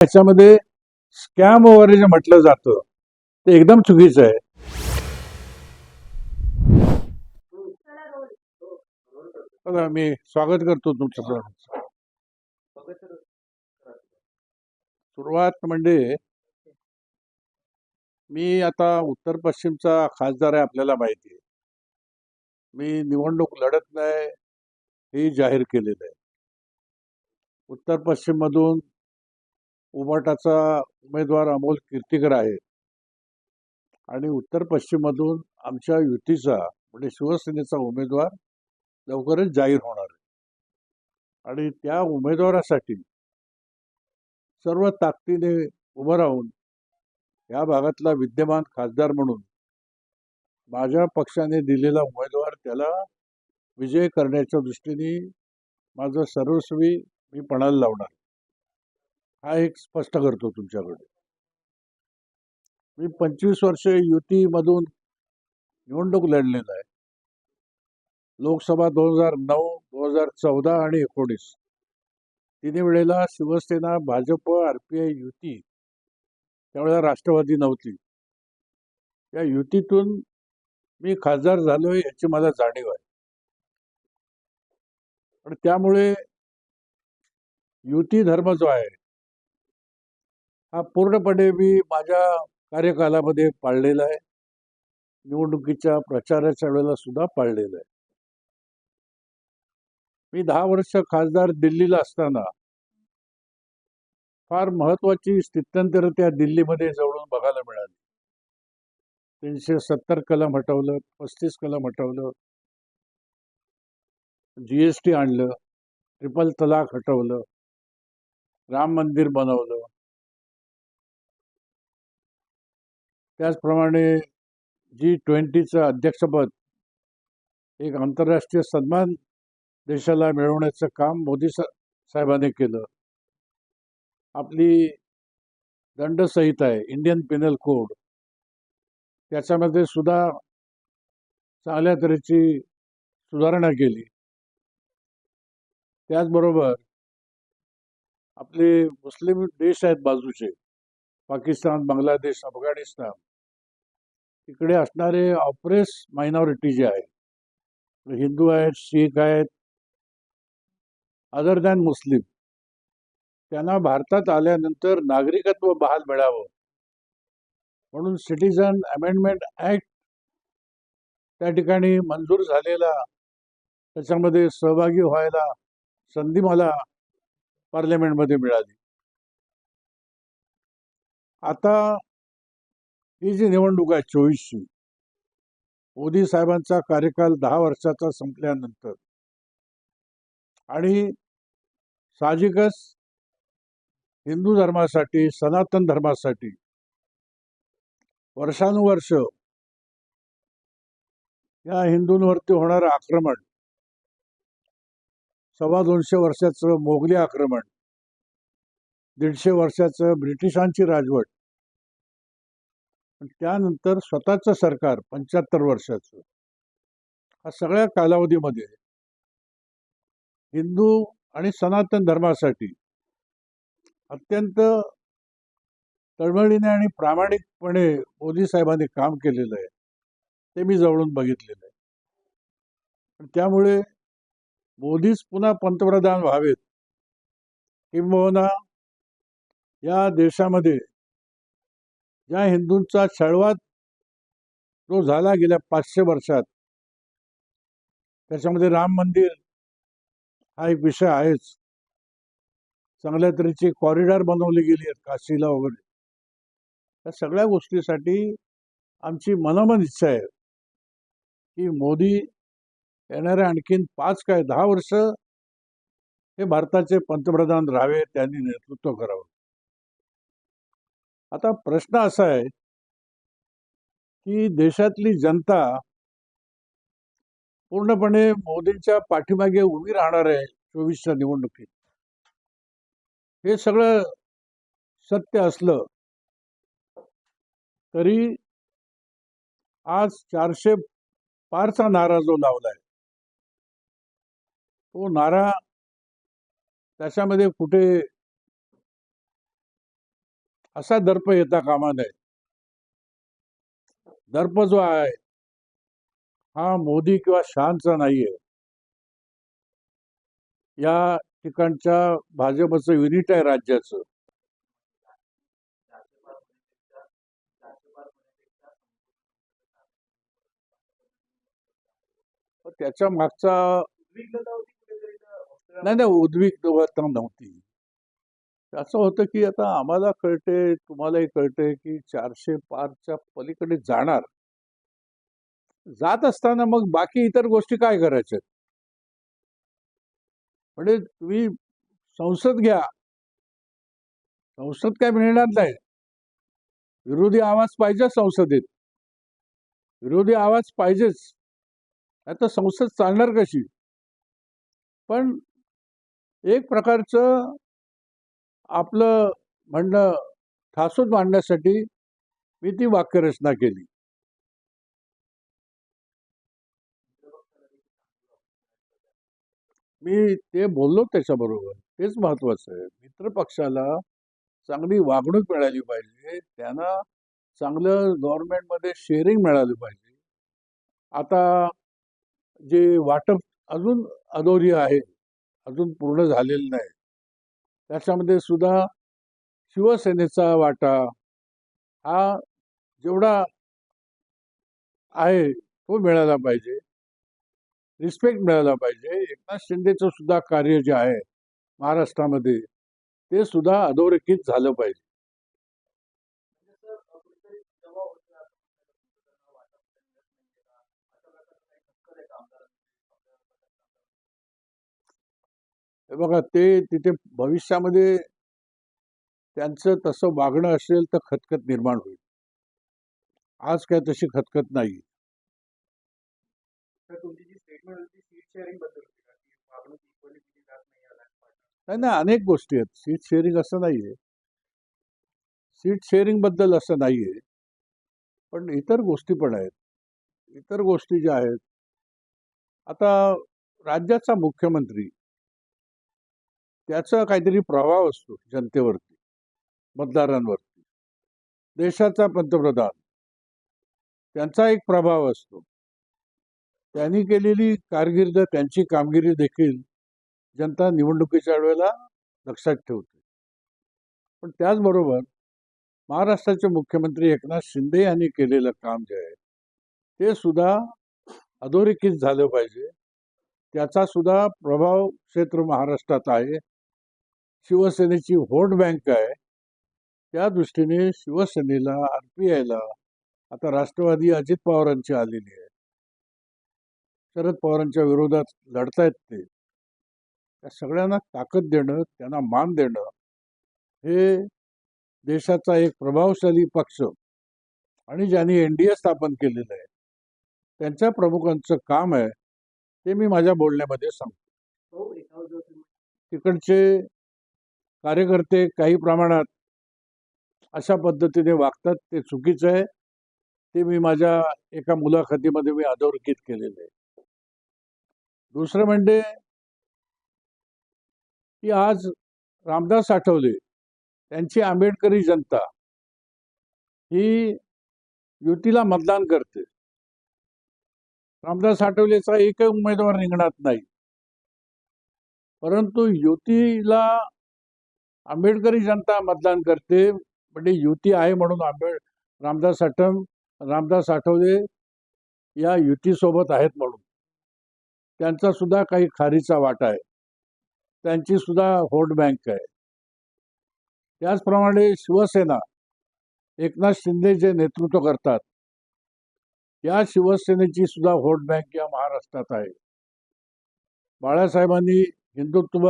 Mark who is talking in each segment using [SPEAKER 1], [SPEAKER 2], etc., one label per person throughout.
[SPEAKER 1] याच्यामध्ये स्कॅम वगैरे जे म्हटलं जातं ते एकदम चुकीचं आहे. बघा मी स्वागत करतो तुमचं सर्वांचं. सुरुवात म्हणजे मी आता उत्तर पश्चिमचा खासदार आहे आपल्याला माहिती आहे. मी निवडणूक लढत नाही हे जाहीर केलेलं आहे. उत्तर पश्चिम मधून उबाटाचा उमेदवार अमोल कीर्तीकर आहे. आणि उत्तर पश्चिममधून आमच्या युतीचा म्हणजे शिवसेनेचा उमेदवार लवकरच जाहीर होणार आहे. आणि त्या उमेदवारासाठी सर्व ताकदीने उभं राहून या भागातला विद्यमान खासदार म्हणून माझ्या पक्षाने दिलेला उमेदवार त्याला विजय करण्याच्या दृष्टीने माझं सर्वस्वी मी पणाला लावणार. हा एक स्पष्ट करतो तुमच्याकडे. मी पंचवीस वर्ष युतीमधून निवडणूक लढलेला आहे. लोकसभा दोन हजार नऊ दोन हजार चौदा आणि एकोणीस. तिन्ही वेळेला Shiv Sena Bhajap R P I युती त्यावेळेला राष्ट्रवादी नव्हती. या युतीतून मी खासदार झालोय याची मला जाणीव आहे. पण त्यामुळे युती धर्म जो आहे हा पूर्णपणे मी माझ्या कार्यकालामध्ये पाळलेला आहे. निवडणुकीच्या प्रचाराच्या वेळेला सुद्धा पाळलेला आहे. मी दहा वर्ष खासदार दिल्लीला असताना फार महत्वाची स्थित्यंतर त्या दिल्लीमध्ये जवळून बघायला मिळाली. तीनशे सत्तर कलम हटवलं पस्तीस कलम हटवलं जीएसटी आणलं ट्रिपल तलाक हटवलं राम मंदिर बनवलं त्याचप्रमाणे जी ट्वेंटीचं अध्यक्षपद एक आंतरराष्ट्रीय सन्मान देशाला मिळवण्याचं काम मोदी सा साहेबांनी केलं. आपली दंडसंहिता आहे इंडियन पिनल कोड त्याच्यामध्ये सुद्धा चांगल्या तऱ्हेची सुधारणा केली. त्याचबरोबर आपले मुस्लिम देश आहेत बाजूचे पाकिस्तान बांगलादेश अफगाणिस्तान. तिकडे असणारे ऑपरेस मायनॉरिटी जे आहे हिंदू आहेत शीख आहेत अदर दॅन मुस्लिम त्यांना भारतात आल्यानंतर नागरिकत्व बहाल मिळावं. म्हणून सिटीजन अमेंडमेंट ऍक्ट त्या ठिकाणी मंजूर झालेला त्याच्यामध्ये सहभागी व्हायला संधी मला पार्लमेंटमध्ये मिळाली. आता ही जी निवडणूक आहे चोवीसची मोदी साहेबांचा कार्यकाल दहा वर्षाचा संपल्यानंतर. आणि साहजिकच हिंदू धर्मासाठी सनातन धर्मासाठी वर्षानुवर्ष या हिंदूंवरती होणारं आक्रमण सव्वा दोनशे वर्षाचं मोगली आक्रमण दीडशे वर्षाचं ब्रिटिशांची राजवट पण त्यानंतर स्वतःचं सरकार पंच्याहत्तर वर्षाचं हा सगळ्या कालावधीमध्ये हिंदू आणि सनातन धर्मासाठी अत्यंत तळमळीने आणि प्रामाणिकपणे मोदी साहेबांनी काम केलेलं आहे ते मी जवळून बघितलेलं आहे. पण त्यामुळे मोदीच पुन्हा पंतप्रधान व्हावेत किंबहुना या देशामध्ये ज्या हिंदूंचा छळवाद जो झाला गेल्या पाचशे वर्षात. त्याच्यामध्ये राम मंदिर हा एक विषय आहेच. चांगल्या तऱ्हेची कॉरिडॉर बनवली गेली आहेत काशीला वगैरे. या सगळ्या गोष्टीसाठी आमची मनोमन इच्छा आहे की मोदी येणाऱ्या आणखीन पाच काय दहा वर्ष हे भारताचे पंतप्रधान राहावे त्यांनी नेतृत्व करावं. आता प्रश्न असा आहे की देशातली जनता पूर्णपणे मोदींच्या पाठीमागे उभी राहणार आहे चोवीसच्या निवडणुकीत. हे सगळं सत्य असलं तरी आज चारशे पारचा नारा जो लावलाय तो नारा त्याच्यामध्ये कुठे असा दर्प येता कामा नये दर्प जो आहे हा मोदी किंवा शहाचा नाहीये. या ठिकाणच्या भाजपचं युनिट आहे राज्याचं. त्याच्या मागचा नाही नाही उद्विग्नता नव्हती. असं होतं की आता आम्हाला कळते तुम्हालाही कळते की चारशे पारच्या पलीकडे जाणार. जात असताना मग बाकी इतर गोष्टी काय करायच्या? म्हणजे तुम्ही संसद घ्या. संसद काय मिळणार नाही. विरोधी आवाज पाहिजे संसदेत. विरोधी आवाज पाहिजेच. आता संसद चालणार कशी? पण एक प्रकारचं आपलं म्हणणं ठासून मांडण्यासाठी मी ती वाक्यरचना केली. मी ते बोललो त्याच्याबरोबर. तेच महत्वाचं आहे. मित्र पक्षाला चांगली वागणूक मिळाली पाहिजे. त्यांना चांगलं गव्हर्नमेंटमध्ये शेअरिंग मिळाली पाहिजे. आता जे वाटप अजून अधोरी आहे अजून पूर्ण झालेलं नाही. त्याच्यामध्ये सुद्धा शिवसेनेचा वाटा हा जेवढा आहे तो मिळाला पाहिजे. रिस्पेक्ट मिळाला पाहिजे. एकनाथ शिंदेचं सुद्धा कार्य जे आहे महाराष्ट्रामध्ये ते सुद्धा अधोरेखित झालं पाहिजे. बघा ते तिथे भविष्यामध्ये त्यांचं तसं वागणं असेल तर खतखत निर्माण होईल. आज काय तशी खतखत नाही?
[SPEAKER 2] नाही
[SPEAKER 1] ना अनेक गोष्टी आहेत. सीट शेअरिंग असं नाहीये. सीट शेअरिंगबद्दल असं नाहीये. पण इतर गोष्टी पण आहेत. इतर गोष्टी ज्या आहेत. आता राज्याचा मुख्यमंत्री त्याचा काहीतरी प्रभाव असतो जनतेवरती मतदारांवरती. देशाचा पंतप्रधान. त्यांचा एक प्रभाव असतो. त्यांनी केलेली कारकीर्द त्यांची कामगिरी देखील जनता निवडणुकीच्या वेळेला लक्षात ठेवते. पण त्याचबरोबर महाराष्ट्राचे मुख्यमंत्री एकनाथ शिंदे यांनी केलेलं काम जे आहे ते सुद्धा अधोरेखित झालं पाहिजे. त्याचा सुद्धा प्रभाव क्षेत्र महाराष्ट्रात आहे. शिवसेनेची व्होट बँक आहे त्या दृष्टीने शिवसेनेला आर पी आयला आता राष्ट्रवादी अजित पवारांची आलेली आहे. शरद पवारांच्या विरोधात लढतायत ते. त्या सगळ्यांना ताकद देणं त्यांना मान देणं हे देशाचा एक प्रभावशाली पक्ष आणि ज्यांनी एन डी ए स्थापन केलेलं आहे त्यांच्या प्रमुखांचं काम आहे ते मी माझ्या बोलण्यामध्ये सांगतो.
[SPEAKER 2] तुम्ही.
[SPEAKER 1] तिकडचे कार्यकर्ते काही प्रमाणात अशा पद्धतीने वागतात ते चुकीचं आहे. ते मी माझ्या एका मुलाखतीमध्ये मी अधोरेखित केलेलं आहे. दुसरं म्हणजे की आज रामदास आठवले त्यांची आंबेडकरी जनता ही युतीला मतदान करते. रामदास आठवलेचा एकही उमेदवार रिंगणात नाही. परंतु युतीला आंबेडकरी जनता मतदान करते. म्हणजे युती आहे म्हणून आंबेड रामदास आठम रामदास आठवले या युतीसोबत आहेत म्हणून. त्यांचा सुद्धा काही खारीचा वाटा आहे. त्यांची सुद्धा व्होट बँक आहे. त्याचप्रमाणे शिवसेना एकनाथ शिंदे जे नेतृत्व करतात या शिवसेनेची सुद्धा व्होट बँक या महाराष्ट्रात आहे. बाळासाहेबांनी हिंदुत्व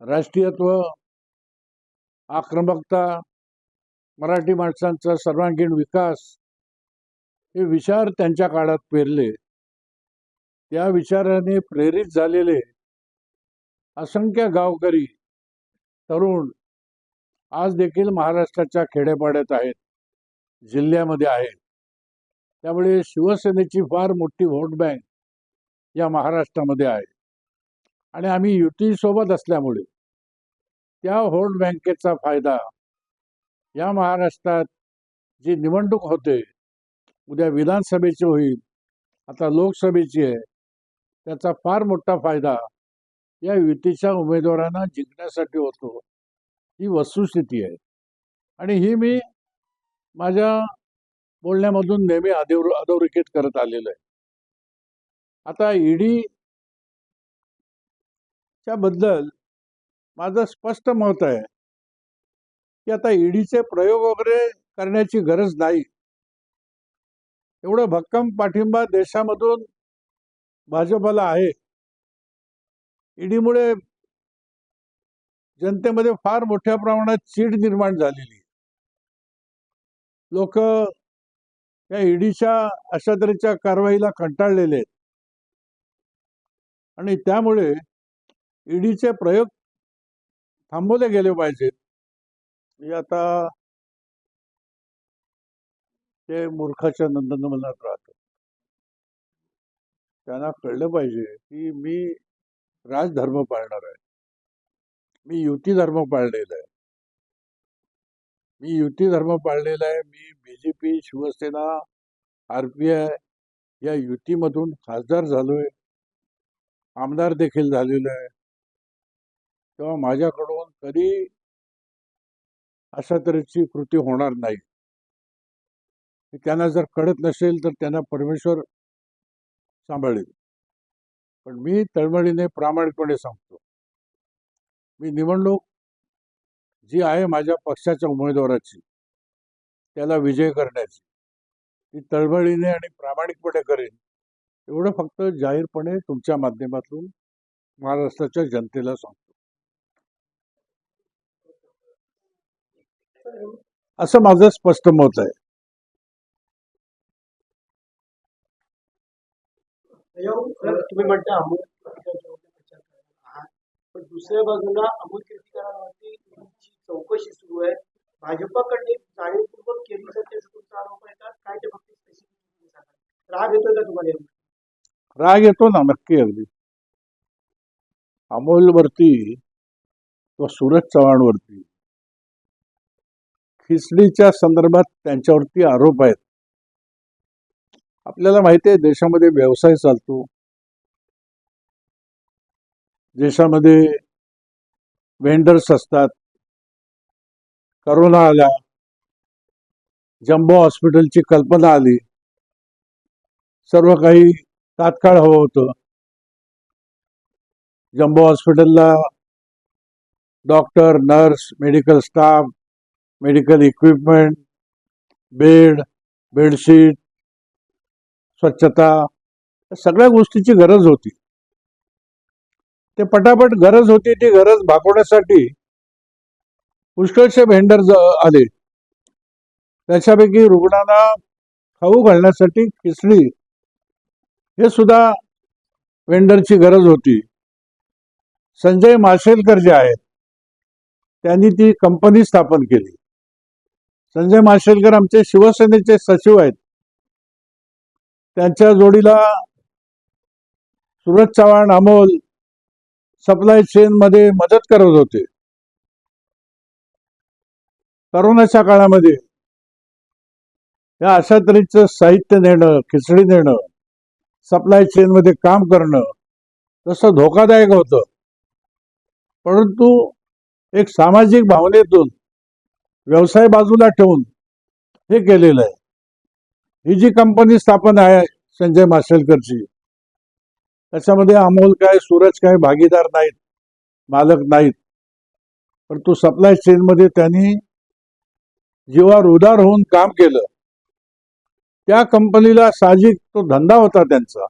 [SPEAKER 1] राष्ट्रीयत्व आक्रमकता मराठी माणसांचा सर्वांगीण विकास हे विचार त्यांच्या काळात पेरले. त्या विचाराने प्रेरित झालेले असंख्य गावकरी तरुण आज देखील महाराष्ट्राच्या खेडेपाड्यात आहेत जिल्ह्यामध्ये आहेत. त्यामुळे शिवसेनेची फार मोठी व्होट बँक या महाराष्ट्रामध्ये आहे. आणि आम्ही युतीसोबत असल्यामुळे त्या होल्ड बँकेचा फायदा या महाराष्ट्रात जी निवडणूक होते उद्या विधानसभेची होईल आता लोकसभेची आहे त्याचा फार मोठा फायदा या युतीच्या उमेदवारांना जिंकण्यासाठी होतो ही वस्तुस्थिती आहे. आणि ही मी माझ्या बोलण्यामधून नेहमी अधोर अधोरेखित करत आलेलो आहे. आता ईडी च्या बद्दल माझं स्पष्ट मत आहे की आता ईडीचे प्रयोग वगैरे करण्याची गरज नाही. एवढं भक्कम पाठिंबा देशामधून भाजपला आहे. ईडीमुळे जनतेमध्ये फार मोठ्या प्रमाणात चीड निर्माण झालेली. लोक या ईडीच्या अशा तऱ्हेच्या कारवाईला कंटाळलेले आहेत. आणि त्यामुळे ईडीचे प्रयोग थांबवले गेले पाहिजेत म्हणजे आता ते मूर्खाच्या नंदनवनात राहतात त्यांना कळलं पाहिजे की मी राजधर्म पाळणार आहे. मी युती धर्म पाळलेला आहे. मी युती धर्म पाळलेला आहे. मी BJP Shiv Sena R P I या युतीमधून खासदार झालोय. आमदार देखील झालेलो आहे. तेव्हा माझ्याकडून कधी अशा तऱ्हेची कृती होणार नाही. त्यांना जर कळत नसेल तर त्यांना परमेश्वर सांभाळेल. पण मी तळमळीने प्रामाणिकपणे सांगतो. मी निवडणूक जी आहे माझ्या पक्षाच्या उमेदवाराची त्याला विजय करण्याची ती तळमळीने आणि प्रामाणिकपणे करेन. एवढं फक्त जाहीरपणे तुमच्या माध्यमातून महाराष्ट्राच्या जनतेला सांगतो. असं माझं स्पष्ट मत आहे.
[SPEAKER 3] तुम्ही म्हणता अमोल पण दुसऱ्या बाजूला अमोल कीर्तीकरांवरती तुमची चौकशी सुरू आहे. भाजपाकडे जाणीवपूर्वक केली जाते आरोप आहे काय ते फक्त राग येतो का तुम्हाला?
[SPEAKER 1] राग येतो ना नक्की अगदी. अमोलवरती किंवा सूरज चव्हाणवरती खिचडीच्या संदर्भात त्यांच्यावरती आरोप आहेत. आपल्याला माहिती आहे देशामध्ये व्यवसाय चालतो. देशामध्ये वेंडर्स असतात. करोना आला. जम्बो हॉस्पिटलची कल्पना आली. सर्व काही तात्काळ हवं होतं. जम्बो हॉस्पिटलला doctor nurse medical staff medical equipment bed bedsheet स्वच्छता या सगळ्या गोष्टीची गरज होती. ते पटापट गरज होती ती गरज भागवण्यासाठी पुष्कळचे भेंडर आले. त्याच्यापैकी रुग्णांना खाऊ घालण्यासाठी खिचडी हे सुद्धा वेंडरची गरज होती. संजय माशेलकर जे आहेत त्यांनी ती कंपनी स्थापन केली. संजय माशेलकर आमचे शिवसेनेचे सचिव आहेत. त्यांच्या जोडीला सुरज चव्हाण अमोल सप्लाय चेन मध्ये मदत करत होते. करोनाच्या काळामध्ये या अशा तऱ्हेचं साहित्य नेणं खिचडी नेणं सप्लाय चेन मध्ये काम करणं तसं धोकादायक होतं. परंतु एक सामाजिक भावनेतून व्यवसाय बाजूला ठेवून हे केलेलं आहे. ही जी कंपनी स्थापन आहे संजय माशेलकरची त्याच्यामध्ये अमोल काय सूरज काय भागीदार नाहीत मालक नाहीत. परंतु सप्लाय चेनमध्ये त्यांनी जीवावर उदार होऊन काम केलं. त्या कंपनीला साहजिक तो धंदा होता त्यांचा.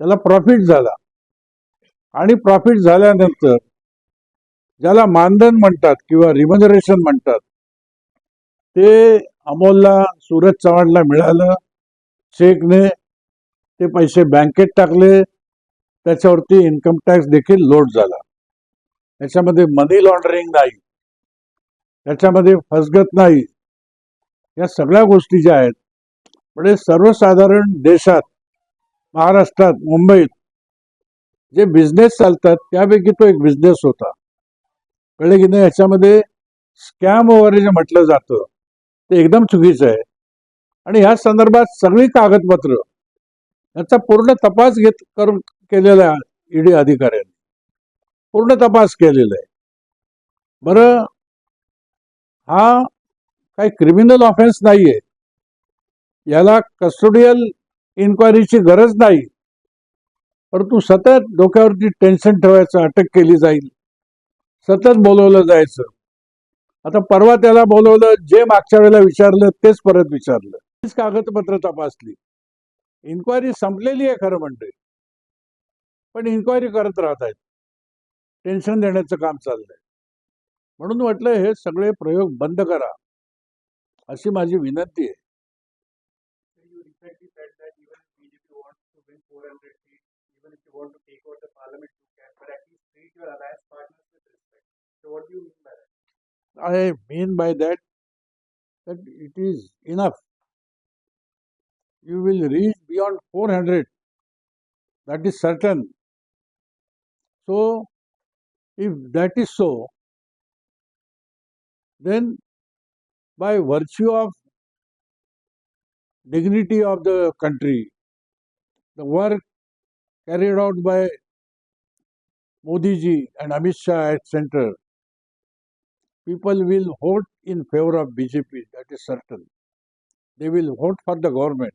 [SPEAKER 1] त्याला प्रॉफिट झाला. आणि प्रॉफिट झाल्यानंतर ज्याला मानधन म्हणतात किंवा रिमनरेशन म्हणतात ते अमोलला सूरज चव्हाणला मिळालं. चेकने ते पैसे बँकेत टाकले. त्याच्यावरती इन्कम टॅक्स देखील लोड झाला. त्याच्यामध्ये मनी लॉन्ड्रिंग नाही. त्याच्यामध्ये फसगत नाही. या सगळ्या गोष्टी ज्या आहेत म्हणजे सर्वसाधारण देशात महाराष्ट्रात मुंबईत जे बिझनेस चालतात त्यापैकी तो एक बिझनेस होता. कळलं की नाही याच्यामध्ये स्कॅम वगैरे जे म्हटलं जातं ते एकदम चुकीचं आहे. आणि ह्या संदर्भात सगळी कागदपत्र याचा पूर्ण तपास घेत करून केलेला आहे ईडी अधिकाऱ्यांनी. पूर्ण तपास केलेला आहे. बरं हा काही क्रिमिनल ऑफेन्स नाहीये. याला कस्टोडियल इन्क्वायरीची गरज नाही. परंतु सतत डोक्यावरती टेन्शन ठेवायचं अटक केली जाईल. सतत बोलवलं जायचं. आता परवा त्याला बोलवलं जे मागच्या वेळेला विचारलं तेच परत विचारलं. तीच कागदपत्र तपासली. इन्क्वायरी संपलेली आहे खरं म्हणजे. पण इन्क्वायरी करत राहत आहेत. टेन्शन देण्याचं काम चाललंय. म्हणून म्हटलं हे सगळे प्रयोग बंद करा. अशी माझी विनंती आहे.
[SPEAKER 2] Even if you want to take over the parliament, you can, but at least treat your alliance partners. So what do you mean by that?
[SPEAKER 1] I mean by that that it is enough. You will reach beyond 400. That is certain. So, if that is so, then by virtue of dignity of the country, the work carried out by Modi ji and Amit Shah at center, people will vote in favor of BJP, that is certain. They will vote for the government.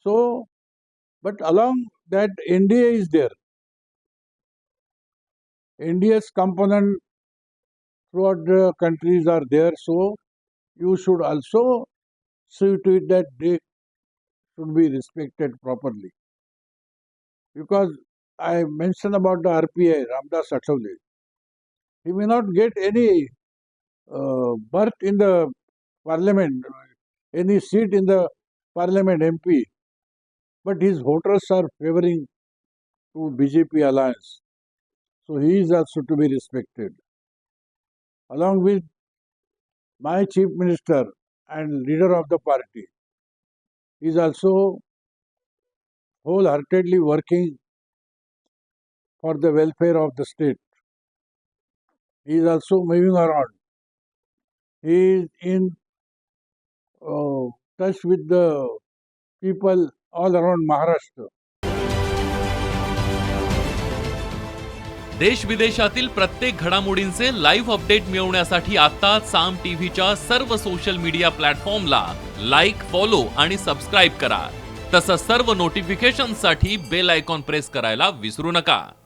[SPEAKER 1] So, but along that, NDA is there. NDA's component throughout the countries are there, so you should also see to it that they should be respected properly. Because I mentioned about the RPI, Ramdas Athavale. He may not get any uh, berth in the parliament, any seat in the parliament MP, but his voters are favoring to BJP alliance. So he is also to be respected. Along with my chief minister and leader of the party, he is also wholeheartedly working for the welfare of the state. He is also moving around. He is in uh, touch with the people all around Maharashtra.
[SPEAKER 4] देश विदेशातील प्रत्येक घडामोडींचे live update मिळवण्यासाठी आता साम टीव्हीच्या सर्व social media प्लॅटफॉर्मला like follow आणि सबस्क्राईब करा तसंच सर्व नोटिफिकेशनसाठी बेल आयकॉन प्रेस करायला विसरू नका